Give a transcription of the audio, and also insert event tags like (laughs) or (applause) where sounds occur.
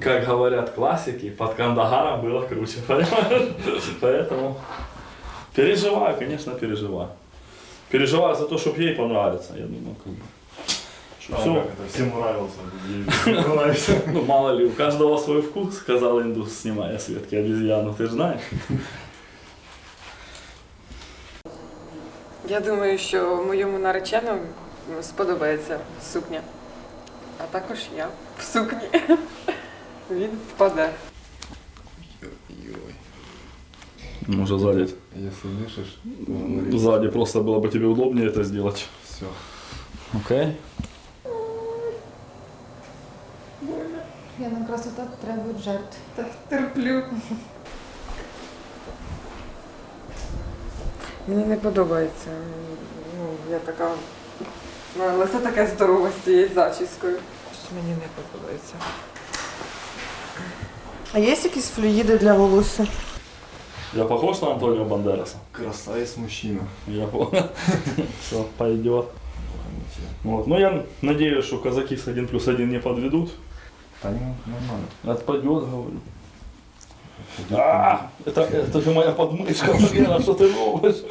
Как говорят классики, под Кандагаром было круче, понимаешь? Поэтому переживаю, конечно, переживаю. Переживаю за то, чтобы ей понравится, я думаю, как бы. Что А всё. как это? Всем нравился. ей нравится. (laughs) Ну, мало ли, у каждого свой вкус, сказал индус, снимая с ветки обезьяну, ты же знаешь. Я думаю, що моєму нареченому сподобається сукня. А також я в сукні. (laughs) Він впаде. Ой, Может, сзади. если дышишь, то говори. Сзади просто было бы тебе удобнее это сделать. Все. Окей. Я на красота требует жертв. Та терплю. Мені не подобається. Ну, я така. Ну, лице таке здорове з цією зачіскою. Щось Мені не подобається. А є якісь флюїди для волосся? Я похож на Антонио Бандераса? Красавец мужчина. Я понял. (laughs) Все, пойдет. Вот. Ну, я надеюсь, что казаки с 1 плюс 1 не подведут. Да не, нормально. Отпадет, говорю. А, это, это же моя подмышка, Лена, что ты робишь?